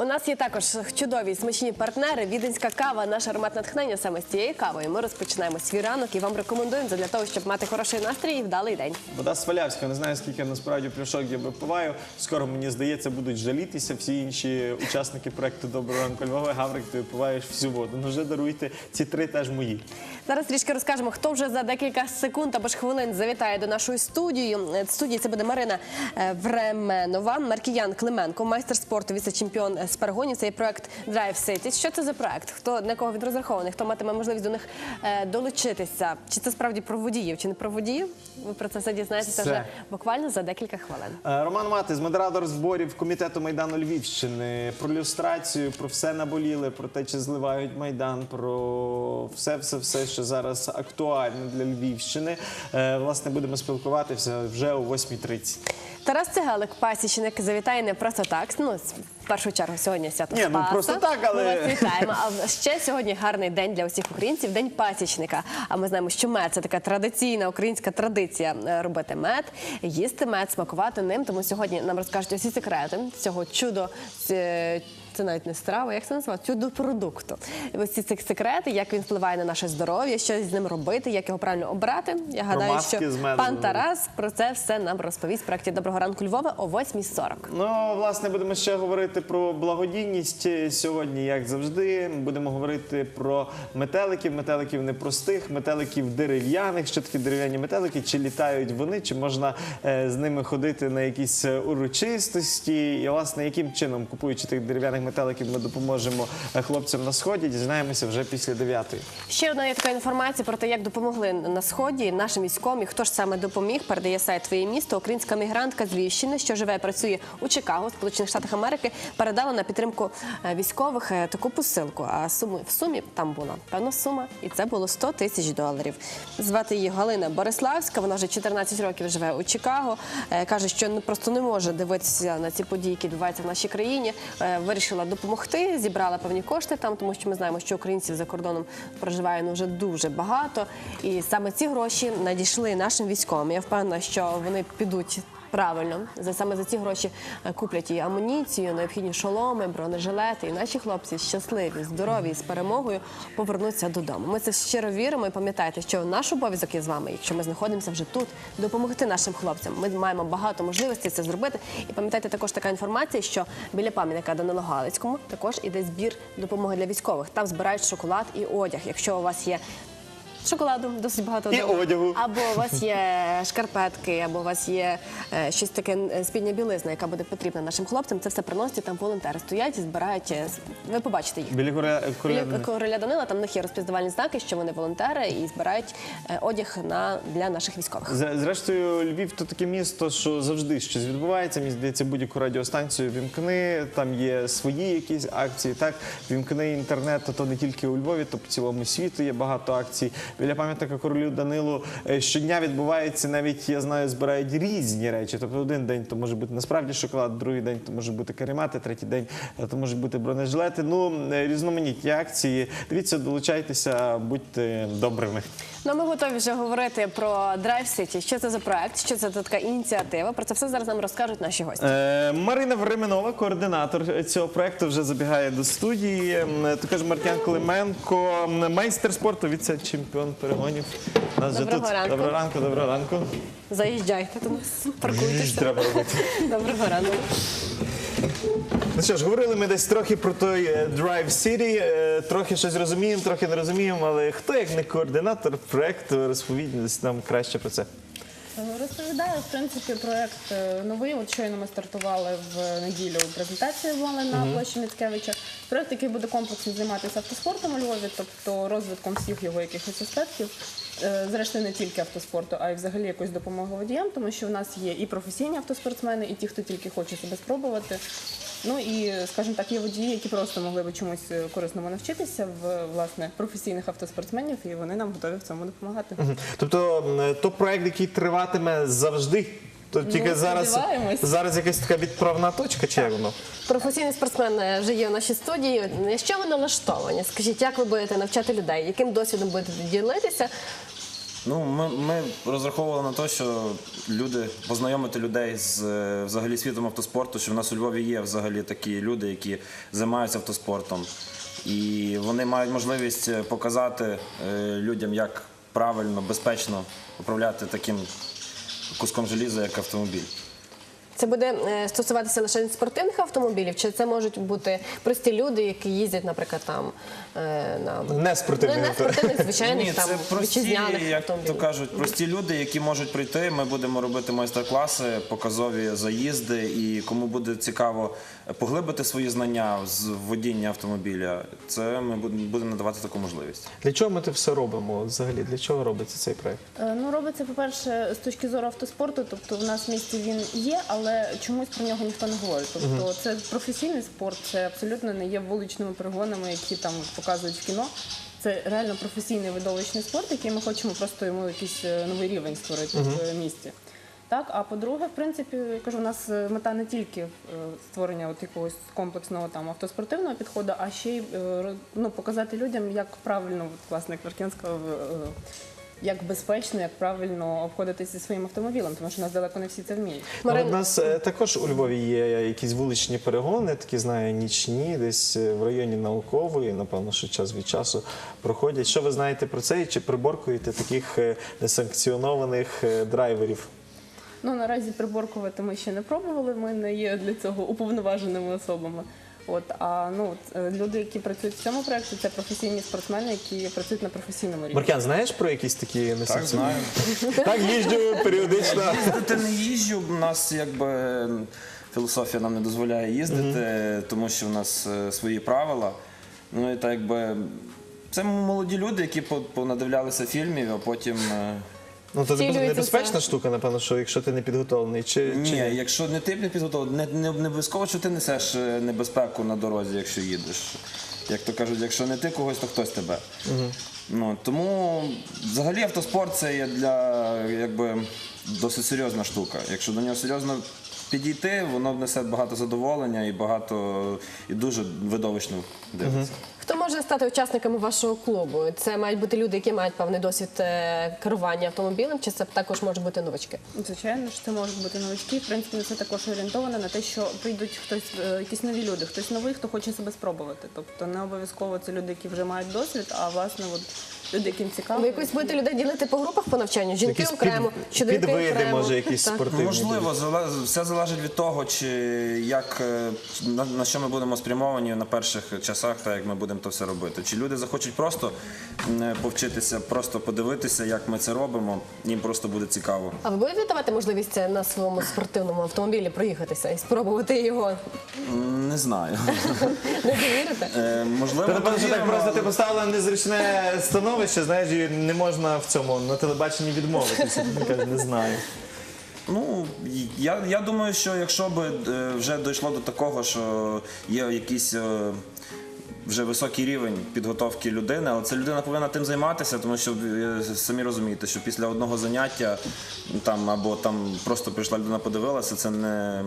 У нас є також чудові смачні партнери. Віденська кава, наш аромат натхнення саме з цією кавою. Ми розпочинаємо свій ранок і вам рекомендуємо для того, щоб мати хороший настрій і вдалий день. Вода Свалявська, не знаю, скільки насправді пляшок я випиваю. Скоро, мені здається, будуть жалітися всі інші учасники проекту Доброго ранку Львова. Гаврик, ти випиваєш всю воду. Ну вже даруйте, ці три теж мої. Зараз трішки розкажемо, хто вже за декілька секунд або ж хвилин завітає до нашої студії. Е, Студії це буде Марина е, Временова, Маркіян Клименко, майстер спорту, віце-чемпіон з перегонів. Це є проект Drive City. Що це за проект? Хто на кого він розрахований? Хто матиме можливість до них е, долучитися? Чи це справді про водіїв, чи не про водіїв? Ви про це все дізнаєтеся Все. вже буквально за декілька хвилин. Е, Роман Матис, модератор зборів комітету Майдану Львівщини. Про люстрацію, про все наболіли, про те, чи зливають майдан, про все, все, все, що зараз актуально для Львівщини. Е, Власне, будемо спілкуватися вже о 8.30. Тарас Цегелик, пасічник, завітає не просто так. Ну, в першу чергу сьогодні свято Ні, ну, просто так, але- Ми вас вітаємо. А ще сьогодні гарний день для усіх українців, день пасічника. А ми знаємо, що мед це така традиційна українська традиція е, робити мед, їсти мед, смакувати ним. Тому сьогодні нам розкажуть усі секрети цього чудо. Це навіть не страва, як це називається? Чудо продукту. Ось ці секрети, як він впливає на наше здоров'я, що з ним робити, як його правильно обрати. Я гадаю, що пан. Тарас про це все нам розповість в проєкті Доброго ранку Львова о 8.40. Ну, власне, будемо ще говорити про благодійність сьогодні, як завжди. Будемо говорити про метеликів, метеликів непростих, метеликів дерев'яних. Що такі дерев'яні метелики? Чи літають вони, чи можна е, з ними ходити на якісь е, урочистості? І, власне, яким чином, купуючи тих дерев'яних метеликів, ми допоможемо е, хлопцям на сході, дізнаємося вже після дев'ятої. Ще одна є така інформація про те, як допомогли на сході нашим військовим. І хто ж саме допоміг? Передає сайт Твоє місто. Українська мігрантка з Львівщини, що живе і працює у Чикаго, Сполучених Штатах Америки, передала на підтримку е, військових е, таку посилку. А суму в сумі там була певна сума, і це було 100 тисяч доларів. Звати її Галина Бориславська. Вона вже 14 років живе у Чикаго. Каже, що просто не може дивитися на ці події, які відбуваються в нашій країні. Е, Вирішила допомогти, зібрала певні кошти там, тому що ми знаємо, що українців за кордоном проживає ну, вже дуже багато. І саме ці гроші надійшли нашим військовим. Я впевнена, що вони підуть. Правильно, за саме за ці гроші е, куплять і амуніцію, необхідні шоломи, бронежилети. І наші хлопці щасливі, здорові і з перемогою повернуться додому. Ми це щиро віримо і пам'ятайте, що наш обов'язок є з вами, якщо ми знаходимося вже тут, допомогти нашим хлопцям. Ми маємо багато можливостей це зробити. І пам'ятайте також така інформація, що біля пам'ятника Данило Галицькому також іде збір допомоги для військових. Там збирають шоколад і одяг. Якщо у вас є Шоколаду досить багато І вдома. одягу. Або у вас є шкарпетки, або у вас є е, щось таке е, спідня білизна, яка буде потрібна нашим хлопцям. Це все приносять і там волонтери стоять і збирають. е, с- Ви побачите їх. Біля короля- короля Данила там в них є розпізнавальні знаки, що вони волонтери і збирають е, одяг на для наших військових. З- Зрештою, Львів то таке місто, що завжди щось відбувається. Мені здається, будь-яку радіостанцію вімкни, там є свої якісь акції. Так, вімкни інтернет, то не тільки у Львові, то по цілому світу є багато акцій. Біля пам'ятника королю Данилу е, щодня відбувається, навіть я знаю, збирають різні речі. Тобто один день то може бути насправді шоколад, другий день то може бути каремати, третій день е, то можуть бути бронежилети. Ну е, різноманітні акції. Дивіться, долучайтеся, будьте добрими. Ну, ми готові вже говорити про Drive City. Що це за проект, що це за така ініціатива. Про це все зараз нам розкажуть наші гості. Е, Марина Временова, координатор цього проекту, вже забігає до студії. Також Мартян Клименко, майстер спорту, віце-чемпіон перегонів. Нас вже Доброго тут. ранку. Доброго ранку, доброго ранку. Заїжджайте до нас, паркуйтеся. Треба робити. Доброго ранку. Ну що ж, говорили ми десь трохи про той е, Drive City, е, трохи щось розуміємо, трохи не розуміємо, але хто як не координатор проекту, розповідь десь нам краще про це. Розповідаю, в принципі, проект е, новий. От щойно ми стартували в неділю презентацію були на площі Міцкевича. Проект, який буде комплексно займатися автоспортом у Львові, тобто розвитком всіх його якихось аспектів. Е, Зрештою, не тільки автоспорту, а й взагалі якусь допомогу водіям, тому що в нас є і професійні автоспортсмени, і ті, хто тільки хоче себе спробувати. Ну і, скажімо так, є водії, які просто могли би чомусь е, корисному навчитися в власне професійних автоспортсменів, і вони нам готові в цьому допомагати. Тобто м, то проект, який триватиме завжди. То тільки зараз, сподіваємось. зараз якась така відправна точка, чи як воно? Професійний спортсмен е, вже є в нашій студії. На що ви налаштовані? Скажіть, як ви будете навчати людей? Яким досвідом будете ділитися? Ну, ми, ми розраховували на те, що люди познайомити людей з е, взагалі світом автоспорту, що в нас у Львові є взагалі такі люди, які займаються автоспортом. І вони мають можливість е, показати е, людям, як правильно, безпечно управляти таким куском желіза, як автомобіль. Це буде е, стосуватися лише спортивних автомобілів, чи це можуть бути прості люди, які їздять, наприклад, там е, на Не спортивний не, спортивних, звичайних Ні, там це прості, вітчизняних як то кажуть, прості люди, які можуть прийти. Ми будемо робити майстер-класи, показові заїзди, і кому буде цікаво поглибити свої знання з водіння автомобіля, це ми будемо надавати таку можливість. Для чого ми це все робимо? Взагалі, для чого робиться цей проект? Е, Ну, робиться, по-перше, з точки зору автоспорту, тобто в нас в місті він є, але чомусь про нього ніхто не говорить. Тобто це професійний спорт, це абсолютно не є вуличними перегонами, які там показують в кіно. Це реально професійний видовищний спорт, який ми хочемо просто йому якийсь е, новий рівень створити в місті. Так, а по-друге, в принципі, я кажу, у нас е, мета не тільки е, створення от якогось комплексного там автоспортивного підходу, а ще й ну, показати людям, як правильно, от, власне, е, як безпечно, як правильно обходитися зі своїм автомобілем, тому що у нас далеко не всі це вміють. Ну, Марин- У нас е, також у Львові є якісь вуличні перегони, такі знаю, нічні, десь е, в районі наукової, напевно, що час від часу проходять. Що ви знаєте про це? І чи приборкуєте таких е, несанкціонованих е, драйверів? Ну наразі приборкувати ми ще не пробували. Ми не є для цього уповноваженими особами. От а ну е, люди, які працюють в цьому проєкті, це професійні спортсмени, які працюють на професійному рівні. Маркян, знаєш про якісь такі несанкціоновані? знаю. Так, їжджу періодично. Їздити не їжджу. У нас якби філософія нам не дозволяє їздити, тому що в нас е, свої правила. Ну і так якби це молоді люди, які по- понадивлялися фільмів, а потім. Ну, то Втілюється небезпечна штука, напевно, що якщо ти не підготовлений. Чи, Ні, чи... якщо не ти не підготовлений, не, не, не обов'язково, що ти несеш е, небезпеку на дорозі, якщо їдеш. Як то кажуть, якщо не ти когось, то хтось тебе. Ну, тому взагалі автоспорт це є для якби досить серйозна штука. Якщо до нього серйозно підійти, воно внесе багато задоволення і багато і дуже видовищно дивиться. Може стати учасниками вашого клубу? Це мають бути люди, які мають певний досвід е, керування автомобілем, чи це також можуть бути новачки? Звичайно ж, це можуть бути новички. В принципі, це також орієнтовано на те, що прийдуть хтось, е, якісь нові люди, хтось новий, хто хоче себе спробувати. Тобто не обов'язково це люди, які вже мають досвід, а власне от люди, яким цікаво. Ви якось будете людей ділити по групах по навчанню? Жінки Якісь окремо, під- чоловіки підвиди, окремо. може, якісь Так. спортивні. Можливо, зале- все залежить від того, чи як е, на, на що ми будемо спрямовані на перших часах, так як ми будемо то все робити. Чи люди захочуть просто м, повчитися, просто подивитися, як ми це робимо, їм просто буде цікаво. А ви будете давати можливість на своєму спортивному автомобілі проїхатися і спробувати його? М, Не знаю. Не довірите? Е, Можливо, Та напевно, що так довіримо, просто ти але- поставила незручне становище, знаєш, не можна в цьому на телебаченні відмовитися. Не знаю. Ну я, я думаю, що якщо б е, вже дійшло до такого, що є якийсь е, вже високий рівень підготовки людини, але ця людина повинна тим займатися, тому що е, самі розумієте, що після одного заняття там або там просто прийшла людина, подивилася, це не,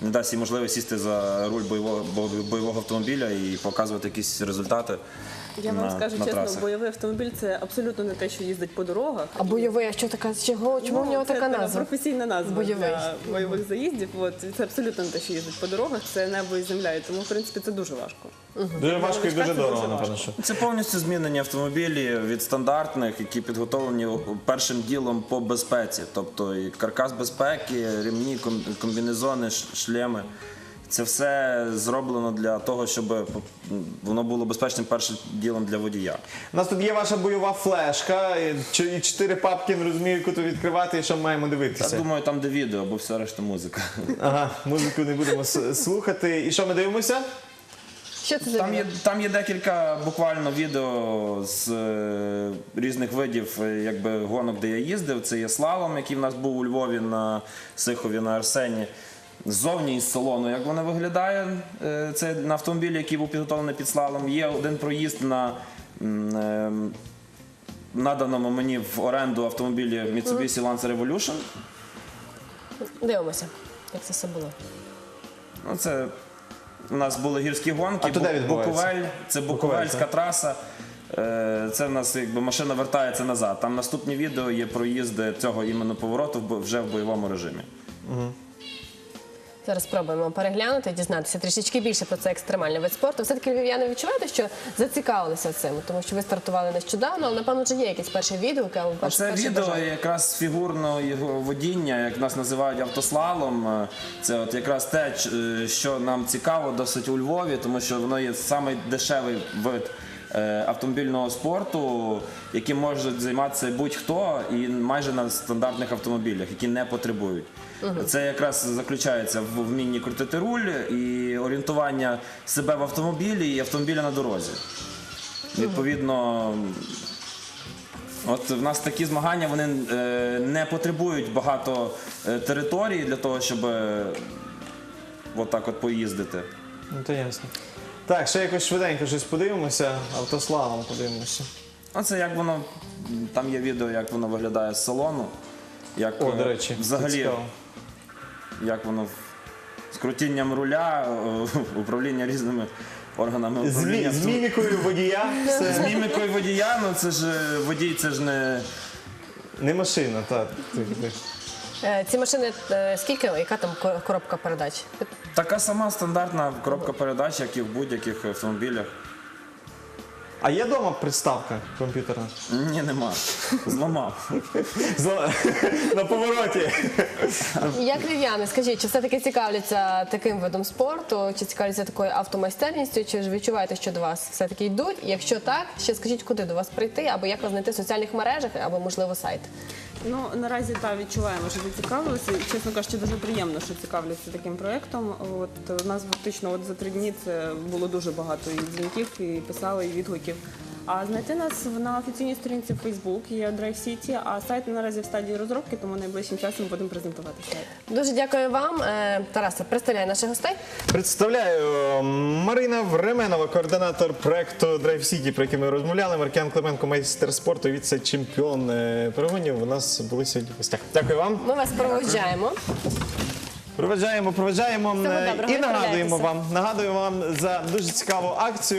не дасть їй можливість сісти за руль бойового бо- бойового автомобіля і показувати якісь результати. Я вам на- скажу на чесно, трасах. бойовий автомобіль це абсолютно не те, що їздить по дорогах. А бойовий, а що така? Чого? Чому в нього Ну, це така назва? професійна назва Бойовий. для бойових заїздів. От це абсолютно не те, що їздить по дорогах, це небо і земля. І тому, в принципі, це дуже важко. Дуже важко і дуже дорого, напевно. що. Це повністю змінені автомобілі від стандартних, які підготовлені першим ділом по безпеці. Тобто і каркас безпеки, ком- комбінезони, шлеми. Це все зроблено для того, щоб воно було безпечним першим ділом для водія. У нас тут є ваша бойова флешка, і чотири папки, не розумію, яку відкривати і що маємо дивитися. Я думаю, там де відео, бо все решта музика. Ага, музику не будемо слухати. І що ми дивимося? Що це за Там є, там є декілька буквально відео з е, різних видів е, якби, гонок, де я їздив. Це є слалом, який в нас був у Львові на Сихові на Арсені. Ззовні із салону, як воно виглядає, е, це на автомобілі, який був підготовлений під слалом. Є один проїзд на е, наданому мені в оренду автомобілі Mitsubishi Lancer Evolution. Дивимося, як це все було. Ну, це у нас були гірські гонки, А Бу- Буковель, це Буковельська траса. е, це в нас якби машина вертається назад. Там наступні відео є проїзди цього іменно повороту вже в бойовому режимі. Зараз спробуємо переглянути, дізнатися трішечки більше про цей екстремальний вид спорту. Все-таки львів'яни відчуваєте, що зацікавилися цим, тому що ви стартували нещодавно, але напевно вже є якісь перші відгуки, або А перші, це перші відео бажання. якраз фігурного водіння, як нас називають автослалом. Це от якраз те, е, що нам цікаво досить у Львові, тому що воно є самий дешевий вид автомобільного спорту, яким може займатися будь-хто і майже на стандартних автомобілях, які не потребують. Це якраз заключається в вмінні крутити руль і орієнтування себе в автомобілі і автомобіля на дорозі. Відповідно, От в нас такі змагання вони е, не потребують багато е, території для того, щоб е, от так от поїздити. Ну, то ясно. Так, ще якось швиденько щось подивимося, автославом подивимося. Оце як воно там є відео, як воно виглядає з салону. Як О, е, до речі, взагалі, цікаво. як воно з крутінням руля, е, управління різними органами З, управління. з мімікою водія. З мімікою водія, ну це ж е, водій, це ж не. Не машина, так. Ти- ти- Е, Ці машини, е, скільки, яка там ко- коробка передач? Така сама стандартна коробка передач, як і в будь-яких автомобілях. А є вдома приставка комп'ютерна? Ні, нема. Зламав. Зла- На повороті. Як львів'яни, скажіть, чи все-таки цікавляться таким видом спорту, чи цікавляться такою автомайстерністю, чи ж відчуваєте, що до вас все-таки йдуть? Якщо так, ще скажіть, куди до вас прийти, або як вас знайти в соціальних мережах, або можливо сайт. Ну наразі та відчуваємо, що зацікавилися. Чесно кажучи, дуже приємно, що цікавляться таким проєктом. От у нас фактично от за три дні це було дуже багато і дзвінків, і писали, і відгуків. А знайти нас на офіційній сторінці в Facebook є Drive City, а сайт наразі в стадії розробки, тому найближчим часом будемо презентувати сайт. Дуже дякую вам, Е, Тарасе. Представляю наших гостей. Представляю Марина Временова, координатор проекту Drive City, про який ми розмовляли. Маркіан Клименко, майстер спорту, віце-чемпіон е, перегонів. У нас були сьогодні в гостях. Дякую вам. Ми вас проводжаємо. Проведжаємо, проведжаємо Всього е, доброго, і нагадуємо відправляйтеся. вам. Нагадую вам за дуже цікаву акцію.